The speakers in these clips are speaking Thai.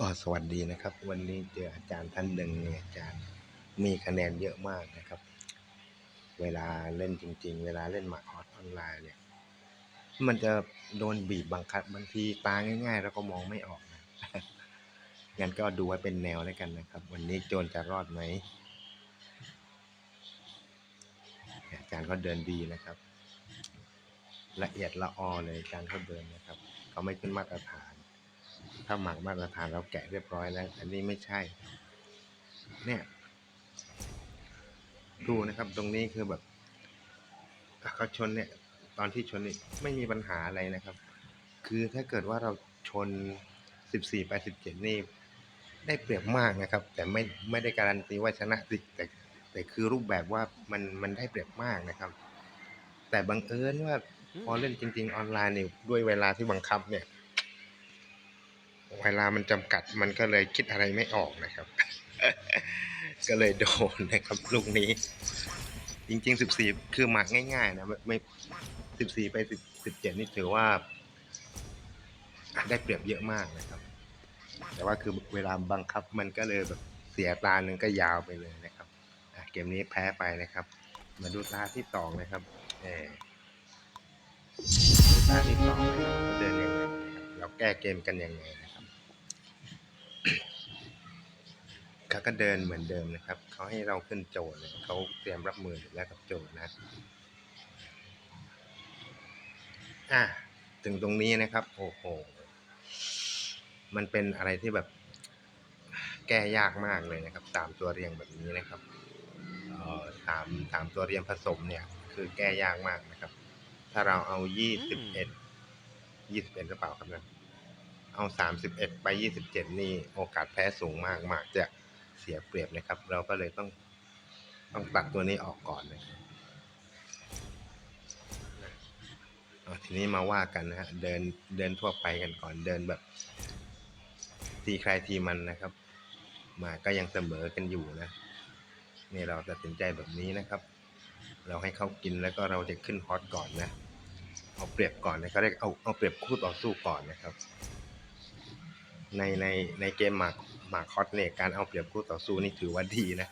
ก็สวัสดีนะครับ วันนี้เจออาจารย์ท่านหนึ่งเนี่ยอาจารย์มีคะแนนเยอะมากนะครับ เวลาเล่นจริง ๆ เวลาเล่นหมากฮอตออนไลน์เนี่ย มันจะโดนบีบบังคับบางทีตาง่าย ๆ แล้วก็มองไม่ออกนะงั้นก็ดูไว้เป็นแนวแล้วกันนะครับ วันนี้โจรจะรอดไหมอาจารย์ก็เดินดีนะครับ ละเอียดละออเลยอาจารย์เขาเดินนะครับเขาไม่ขึ้นมาตรฐาน ถ้าหมักมาตรฐานเราแกะเรียบร้อยแล้ว อันนี้ไม่ใช่ เนี่ยดูนะครับ ตรงนี้คือแบบเขาชนเนี่ย ตอนที่ชนนี่ไม่มีปัญหาอะไรนะครับ คือถ้าเกิดว่าเราชน 14ไป17 นี่ ได้เปรียบมากนะครับ แต่ไม่ไม่ได้การันตีว่าชนะสิแต่แต่คือรูปแบบว่ามันมันได้เปรียบมากนะครับ แต่บังเอิญว่าพอเล่นจริง ๆ ออนไลน์เนี่ยด้วยเวลาที่บังคับเนี่ย เวลามันจำกัดมันก็เลยคิดอะไรไม่ออกนะครับ ก็เลยโดนนะครับ ลูกนี้ จริงๆ 14 คือหมักง่ายๆนะไม่ไม่14 ไป10 17 นี่ถือว่า ได้เปรียบเยอะมากนะครับ แต่ว่าคือเวลาบังคับมันก็เลยแบบเสียตาหนึ่งก็ยาวไปเลยนะครับเกมนี้แพ้ไปนะครับ มาดูตาที่สองนะครับเออตาที่สองนะครับเดินยังไงเราแก้เกมกันยังไงนะครับ เขาก็เดินเหมือนเดิมนะครับ เขาให้เราขึ้นโจทย์เลยเขาเตรียมรับมืออยู่แล้วกับโจทย์นะอะถึงตรงนี้นะครับโอ้โหมันเป็นอะไรที่แบบแก้ยากมากเลยนะครับสามตัวเรียงแบบนี้นะครับเอ่อสามสามตัวเรียงผสมเนี่ย คือแก้ยากมากนะครับ ถ้าเราเอายี่สิบเอ็ดยี่สิบเอ็ดหรือเปล่าครับนะเอาสามสิบเอ็ดไปยี่สิบเจ็ดนี่โอกาสแพ้สูงมากมากจะ เสียเปรียบนะครับ เราก็เลยต้องต้องตัดตัวนี้ออกก่อนนะครับทีนี้มาว่ากันนะฮะเดินเดินทั่วไปกันก่อนเดินแบบ ทีใครทีมันนะครับ มาก็ยังเสมอกันอยู่นะนี่เราตัดสินใจแบบนี้นะครับ เราให้เขากินแล้วก็เราจะขึ้นฮอตก่อนนะ เอาเปรียบก่อนนะเขาเรียกเอาเอาเปรียบคู่ต่อสู้ก่อนนะครับ ในในในเกมหมาก มากฮอตเนี่ยการเอาเปรียบคู่ต่อสู้นี่ถือว่าดีนะ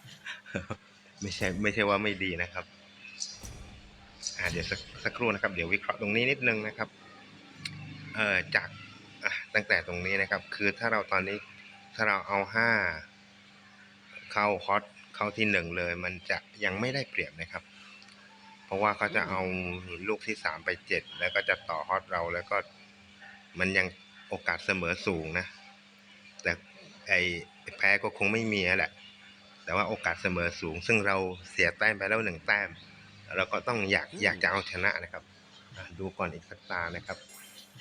ไม่ใช่ไม่ใช่ว่าไม่ดีนะครับอ่าเดี๋ยวสักสักครู่นะครับ เดี๋ยววิเคราะห์ตรงนี้นิดนึงนะครับเอ่อจากตั้งแต่ตรงนี้นะครับ คือถ้าเราตอนนี้ถ้าเราเอาห้าเข้าฮอตเข้าที่หนึ่งเลย มันจะยังไม่ได้เปรียบนะครับ เพราะว่าเขาจะเอาลูกที่สามไปเจ็ดแล้วก็จะต่อฮอตเราแล้วก็มันยังโอกาสเสมอสูงนะ แต่ ไอแพ้ก็คงไม่มีแหละ แต่ว่าโอกาสเสมอสูง ซึ่งเราเสียแต้มไปแล้วหนึ่งแต้ม เราก็ต้องอยากอยากจะเอาชนะนะครับอะดูก่อนอีกสักตานะครับ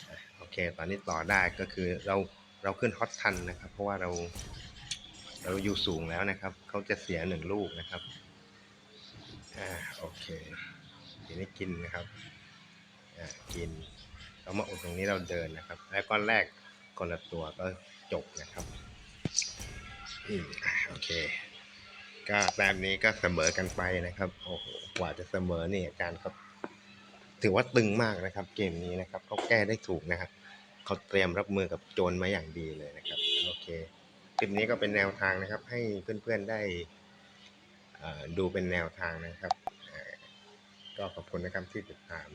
อะโอเค ตอนนี้ต่อได้ก็คือเราเราขึ้นฮอตทันนะครับ เพราะว่าเราเราอยู่สูงแล้วนะครับ เขาจะเสียหนึ่งลูกนะครับ อ่า โอเคทีนี้กินนะครับ อ่า กินเรามาอุดตรงนี้เราเดินนะครับ แล้วก้อนแรกคนละตัวก็จบนะครับ อืมโอเค ก็แต้มนี้ก็เสมอกันไปนะครับโอ้โหกว่าจะเสมอนี่อาจารย์ครับ ถือว่าตึงมากนะครับ เกมนี้นะครับเขาแก้ได้ถูกนะครับเขาเตรียมรับมือกับโจรมาอย่างดีเลยนะครับโอเคคลิปนี้ก็เป็นแนวทางนะครับ ให้เพื่อนๆได้ดูเป็นแนวทางนะครับก็ขอบคุณนะครับที่ติดตาม